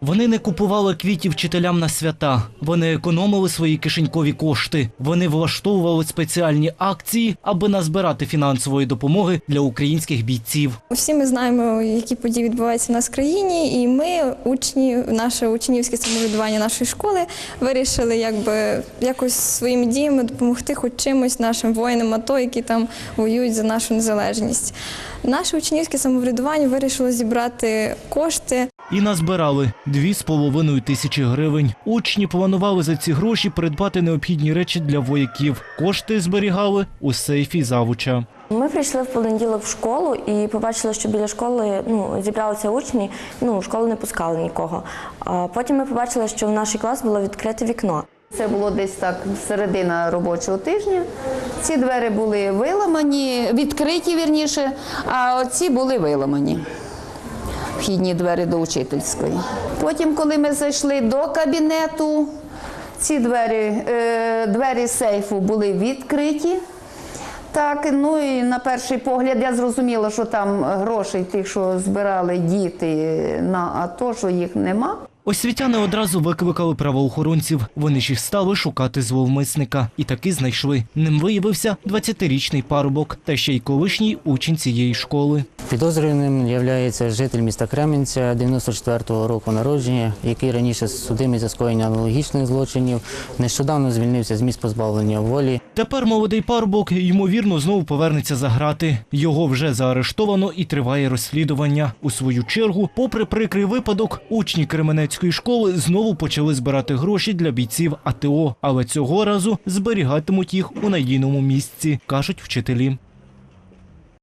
Вони не купували квітів вчителям на свята. Вони економили свої кишенькові кошти. Вони влаштовували спеціальні акції, аби назбирати фінансової допомоги для українських бійців. Всі ми знаємо, які події відбуваються в нас в країні, і ми, учні, наше учнівське самоврядування нашої школи, вирішили якби якось своїми діями допомогти хоч чимось нашим воїнам АТО, які там воюють за нашу незалежність. Наше учнівське самоврядування вирішило зібрати кошти І назбирали дві з половиною тисячі гривень. Учні планували за ці гроші придбати необхідні речі для вояків. Кошти зберігали у сейфі завуча. Ми прийшли в понеділок в школу і побачили, що біля школи ну, зібралися учні, ну, в школу не пускали нікого. А потім ми побачили, що в наш клас було відкрите вікно. Це було десь так середина робочого тижня. Ці двері були виламані, відкриті вірніше, а оці були виламані. Вхідні двері до учительської. Потім, коли ми зайшли до кабінету, ці двері, е, двері сейфу були відкриті. Так, ну і на перший погляд я зрозуміла, що там грошей тих, що збирали діти на АТО, що їх нема. Освітяни одразу викликали правоохоронців. Вони ж і стали шукати зловмисника. І таки знайшли. Ним виявився 20-річний парубок та ще й колишній учень цієї школи. Підозрюваним є житель міста Кременця 94-го року народження, який раніше судимий за скоєння аналогічних злочинів. Нещодавно звільнився з місць позбавлення волі. Тепер молодий парубок, ймовірно, знову повернеться за грати. Його вже заарештовано і триває розслідування. У свою чергу, попри прикрий випадок, учні Кременецької школи знову почали збирати гроші для бійців АТО, але цього разу зберігатимуть їх у надійному місці, кажуть вчителі.